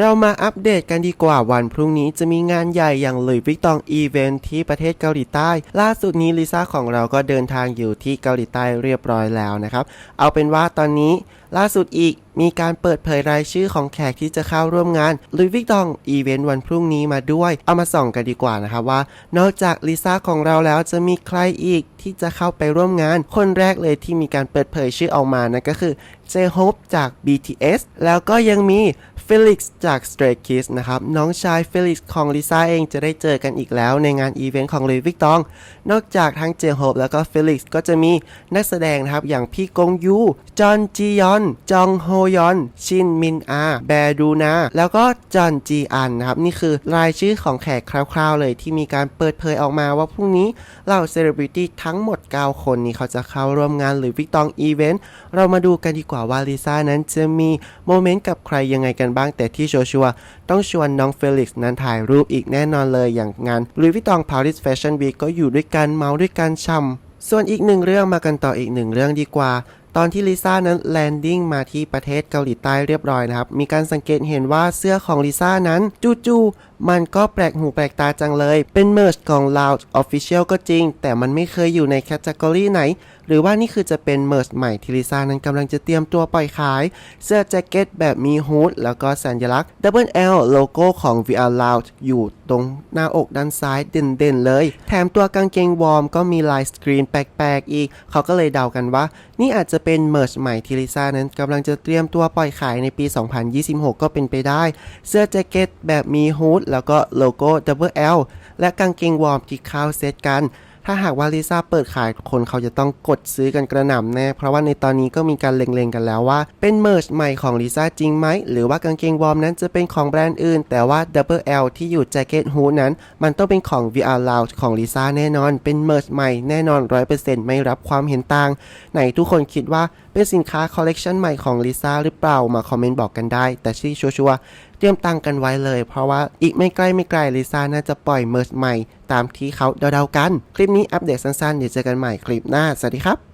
เรามาอัปเดตกันดีกว่าวันพรุ่งนี้จะมีงานใหญ่อย่างลุยวิกตองอีเวนท์ที่ประเทศเกาหลีใต้ ล่าสุดนี้ลิซ่าของเราก็เดินทางอยู่ที่เกาหลีใต้เรียบร้อยแล้วนะครับ เอาเป็นว่าตอนนี้ล่าสุดอีกมีการเปิดเผยรายชื่อของแขกที่จะเข้าร่วมงานลุยวิกตองอีเวนต์วันพรุ่งนี้มาด้วย เอามาส่องกันดีกว่านะครับว่า นอกจากลิซ่าของเราแล้วจะมีใครอีกที่จะเข้าไปร่วมงาน คนแรกเลยที่มีการเปิดเผยชื่อออกมานั่นก็คือเจโฮปจาก BTS แล้วก็ยังมี ฟลิกซ์จาก Stray Kids นะครับ น้องชายเฟลิกซ์ของลิซ่าเองจะได้เจอกันอีกแล้วในงานอีเวนต์ของลุยวิกตอง นอกจากทั้งเจโฮปแล้วก็เฟลิกซ์ก็จะมีนักแสดงนะครับ อย่างพี่กงยู จอนจียอน จองโฮยอน ชินมินอา แบดูนา แล้วก็จอนจีอันนะครับ นี่คือรายชื่อของแขกคร่าวๆเลยที่มีการเปิดเผยออกมาว่าพรุ่งนี้เหล่าเซเลบริตี้ทั้งหมด 9 คนนี้เขาจะเข้าร่วมงานหรือวิกตองอีเวนต์เรามาดูกันดีกว่าว่าลิซ่านั้นจะมีโมเมนต์กับใครยังไงกันบ้างแต่ที่ชัวร์ต้องชวนน้องเฟลิกซ์นั้นถ่ายรูปอีกแน่นอนเลยอย่างงานลุยวิตองพาริสแฟชั่นวีก็อยู่ด้วยกันเมาด้วยกันช่ำส่วนอีกหนึ่งเรื่องมากันต่ออีกหนึ่งเรื่องดีกว่าตอนที่ลิซ่านั้นแลนดิ้งมาที่ประเทศเกาหลีใต้เรียบร้อยนะครับ มีการสังเกตเห็นว่าเสื้อของลิซ่านั้นจู่ๆมันก็แปลกหูแปลกตาจังเลย เป็นเมอร์ชของ Loud Official ก็จริง แต่มันไม่เคยอยู่ในแคตตากรีไหน หรือว่านี่คือจะเป็นเมอร์ชใหม่ที่ลิซ่านั้นกำลังจะเตรียมตัวปล่อยขาย เสื้อแจ็คเก็ตแบบมีฮูดแล้วก็สัญลักษณ์ Double L โลโก้ของ VR Loud อยู่ตรงหน้าอกด้านซ้ายเด่นๆเลย แถมตัวกางเกงวอร์มก็มีลายสกรีนแปลกๆอีก เขาก็เลยเดากันว่า นี่อาจจะเป็นเมอร์ชใหม่ทีลิซ่านั้นกำลังจะเตรียมตัวปล่อยขายในปี 2026 ก็เป็นไปได้ เสื้อแจ็คเก็ตแบบมีฮูดแล้วก็โลโก้ Double L และกางเกงวอร์มที่เข้าเซตกัน ถ้าหากว่าลิซ่าเปิดขายคนเขาจะต้องกดซื้อกันกระหน่ำแน่ เพราะว่าในตอนนี้ก็มีการเล็งๆกันแล้วว่า เป็นเมอร์ชใหม่ของลิซ่าจริงไหม หรือว่ากางเกงวอร์มนั้นจะเป็นของแบรนด์อื่น แต่ว่า Double L ที่อยู่แจ็คเก็ตฮูนั้น มันต้องเป็นของ VR Lounge ของลิซ่าแน่นอน เป็นเมอร์ชใหม่แน่นอน 100%ไม่รับความเห็นต่าง ไหนทุกคนคิดว่าเป็นสินค้าคอลเลกชันใหม่ของลิซ่าหรือเปล่ามาคอมเมนต์บอกกันได้ แต่ที่ชัวร์ เตรียมตังกันไว้เลย เพราะว่าอีกไม่ใกล้ไม่ไกลลิซ่าน่าจะปล่อยเมอร์ชใหม่ ตามที่เขาเดาๆกัน คลิปนี้อัปเดตสั้นๆเดี๋ยวเจอกันใหม่คลิปหน้า สวัสดีครับ